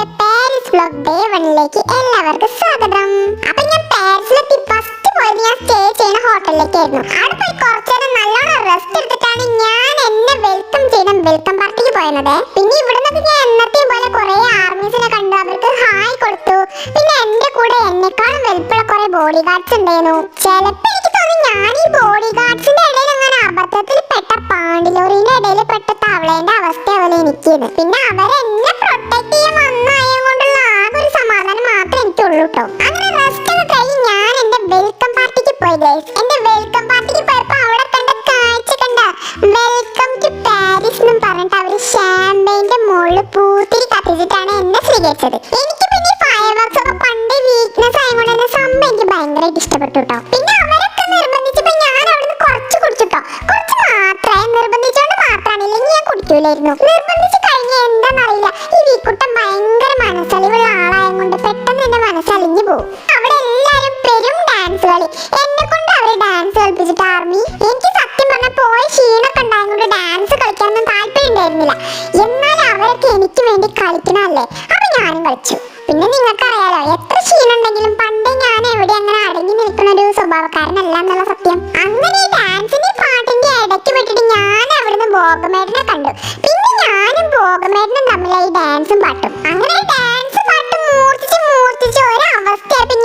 എന്റെ Paris vlog day വണ്ണിലേക്ക് എല്ലാവർക്കും സ്വാഗതം. അപ്പൊ ഞാൻ പാരീസിലെത്തി ഫസ്റ്റ് പോയത് ഞാൻ സ്റ്റേ ചെയ്യുന്ന ഹോട്ടലിലേക്കായിരുന്നു. അവിടെ പോയി കുറച്ചേരം നല്ലോണം റെസ്റ്റ് എടുത്തിട്ടാണ് ഞാൻ എന്നെ വെൽക്കം ചെയ്ത വെൽക്കം പാർട്ടിക്ക് പോയത് പിന്നെ ഇവിടെ നിന്നൊക്കെ ഞാൻ എന്നത്തെയും പോലെ കുറെ ആർമീസിനെ കണ്ടു. അവർക്ക് ഹായ് കൊടുത്തു. പിന്നെ എന്റെ കൂടെ എന്നെക്കാളും വലുപ്പമുള്ള കുറെ ബോഡി ഗാർഡ്സ് ഉണ്ടായിരുന്നു. ചിലപ്പോ എനിക്ക് തോന്നി ഞാൻ ഈ ബോഡി ഗാർഡ്സിന്റെ മാത്രമേ കേട്ടോ. അങ്ങനെ റെസ്റ്റ് ഒക്കെ ഞാൻ എന്റെ വെൽക്കം പാർട്ടിക്ക് പോയി ഗൈസ് എന്റെ വെൽക്കം പാർട്ടിക്ക് പോയപ്പോൾ അവിടെ കണ്ട കാഴ്ച കണ്ട വെൽക്കം ടു പാരീസ് എന്നും പറഞ്ഞിട്ട് അവർ ഷാമ്പയിന്റെ മുകളിൽ പൂത്തിരി കത്തിച്ചിട്ടാണ് എന്നെ സ്വീകരിച്ചത്. എനിക്ക് പിന്നെ ഫയർ വർക്ക്സ് ഒക്കെ പണ്ട് വീക്ക്നെസ് ആയതുകൊണ്ട് തന്നെ സംഭവം എനിക്ക് ഭയങ്കരമായിട്ട് ഇഷ്ടപ്പെട്ടു കേട്ടോ. പിന്നെ അവരൊക്കെ നിർബന്ധിച്ചപ്പോൾ ഞാൻ അവിടുന്ന് കുറച്ച് കുടിച്ചിട്ടോ കുറച്ച് മാത്രമേ നിർബന്ധിച്ചോണ്ട് മാത്രമാണ്. ഇല്ലെങ്കിൽ ഞാൻ കുടിക്കൂലായിരുന്നു. നിർബന്ധിച്ച് കളി. എന്നെ കൊണ്ട് അവർ ഡാൻസ് കളിപ്പിച്ചിട്ട് ആർമി എനിക്ക് സത്യം പറഞ്ഞ പോയ ക്ഷീണൊക്കെ ഉണ്ടായതുകൊണ്ട് ഡാൻസ് കളിക്കാനൊന്നും താല്പര്യം ഉണ്ടായിരുന്നില്ല എന്നാൽ അവരൊക്കെ എനിക്ക് വേണ്ടി കളിക്കണമല്ലേ അപ്പൊ ഞാനും കളിച്ചു. പിന്നെ നിങ്ങൾക്കറിയാലോ എത്ര ക്ഷീണം പണ്ടേ ഞാൻ എവിടെ അങ്ങനെ അടങ്ങി നിൽക്കുന്ന ഒരു സ്വഭാവക്കാരനല്ല എന്നുള്ള സത്യം. അങ്ങനെ ഡാൻസിന്റെ പാട്ടിന്റെ ഇടയ്ക്ക് വിട്ടിട്ട് ഞാൻ അവിടുന്ന് ഭോഗമേടനെ കണ്ടു. പിന്നെ ഞാനും ഭോഗമേടനും തമ്മിലായി ഡാൻസും പാട്ടും. അങ്ങനെ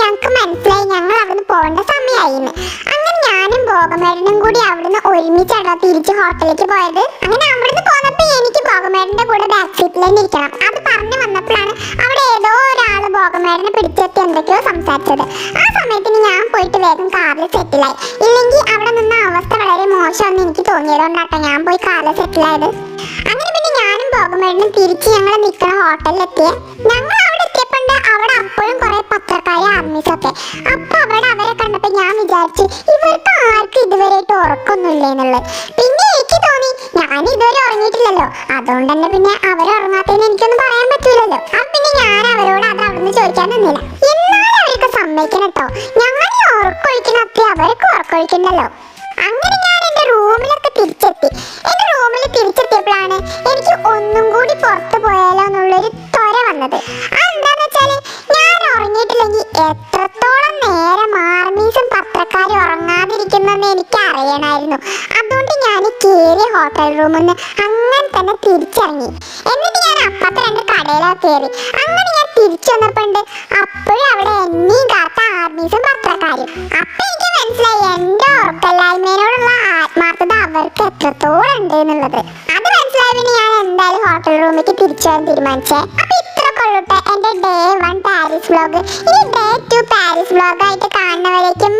ഞങ്ങൾക്ക് മനസ്സിലായി ഞങ്ങൾ അവിടുന്ന് പോകേണ്ട സമയമായിന്ന് അങ്ങനെ ഞാനും ഭോഗമേടനും കൂടി അവിടുന്ന് ഒരുമിച്ചാണോ തിരിച്ച് ഹോട്ടലിലേക്ക് പോയത്. അങ്ങനെ അവിടുന്ന് പോന്നപ്പോ എനിക്ക് ഭോഗമേടന്റെ കൂടെ ബാക്ക് സീറ്റിൽ തന്നെ ഇരിക്കണം. അത് പറഞ്ഞു വന്നപ്പോഴാണ് അവിടെ ഏതോ ഒരാൾ ഭോഗമേടനെ പിടിച്ചെത്തി എന്തൊക്കെയോ സംസാരിച്ചത്. ആ സമയത്തിന് ഞാൻ പോയിട്ട് വേഗം കാറിൽ സെറ്റിലായി ഇല്ലെങ്കിൽ അവിടെ നിന്ന അവസ്ഥ വളരെ മോശമെന്ന് എനിക്ക് തോന്നിയതുകൊണ്ടാട്ടോ ഞാൻ പോയി കാറിൽ സെറ്റിലായത് അങ്ങനെ പിന്നെ ഞാനും ഭോഗമേടനും തിരിച്ച് ഞങ്ങൾ നിൽക്കുന്ന ഹോട്ടലിലെത്തിയ ഞങ്ങൾ വിചാരിച്ചു ഇവർക്ക് ആർക്കും ഇതുവരെയായിട്ട് ഉറക്കൊന്നുമില്ല എന്നുള്ളത്. പിന്നെ എനിക്ക് തോന്നി ഞാൻ ഇതുവരെ ഉറങ്ങിയിട്ടില്ലല്ലോ. അതുകൊണ്ട് തന്നെ പിന്നെ അവർ ഉറങ്ങാത്തതിന് എനിക്കൊന്നും പറയാൻ പറ്റൂലല്ലോ. അപ്പൊ പിന്നെ ഞാൻ അവരോട് അത് അവിടുന്ന് ചോദിക്കാൻ നിന്നില്ല. എന്നാലും അവർക്ക് സമ്മതിക്കണം കേട്ടോ. ഞങ്ങൾ ഈ ഉറക്കൊഴിക്കുന്ന അത്ര അവർക്ക് ഉറക്കൊഴിക്കണ്ടല്ലോ. അങ്ങനെ ഞാൻ എന്റെ റൂമിലൊക്കെ തിരിച്ചെത്തി. എന്റെ റൂമിൽ തിരിച്ചെത്തിയപ്പോഴാണ് എനിക്ക് ഒന്നും കൂടി പുറത്തു പോയാലോ എന്നുള്ളൊരു ത്വര വന്നത്. എനിക്ക് അറിയണമായിരുന്നു അതുകൊണ്ട് ഞാൻ കേറി ഹോട്ടൽ റൂമിൽ നിന്ന് അങ്ങനെ തന്നെ തിരിച്ചിറങ്ങി. എന്നിട്ട് ഞാൻ അപ്പത്തെ രണ്ട് കടയിലാണ് കയറി അങ്ങനെ ഞാൻ തിരിച്ചു വന്നപ്പോണ്ട് അപ്പോഴും അവിടെ എന്നെയും കാത്ത ആർമീസും പത്രക്കാരും. അപ്പൊ എനിക്ക് മനസ്സിലായി എന്റെ ഉറക്കല്ലായ്മേനോടുള്ള ആത്മാർത്ഥത അവർക്ക് എത്രത്തോളം ഉണ്ട് എന്നുള്ളത്. അത് മനസ്സിലായി പിന്നെ ഞാൻ എന്തായാലും ഹോട്ടൽ റൂമിലേക്ക് തിരിച്ചു വരാൻ തീരുമാനിച്ചേ. എന്റെ ഡേ വൺ പാരീസ് വ്ലോഗ് ഇനി ഡേ ടു പാരീസ് വ്ലോഗ് ആയിട്ട് കാണുന്നവരേക്കും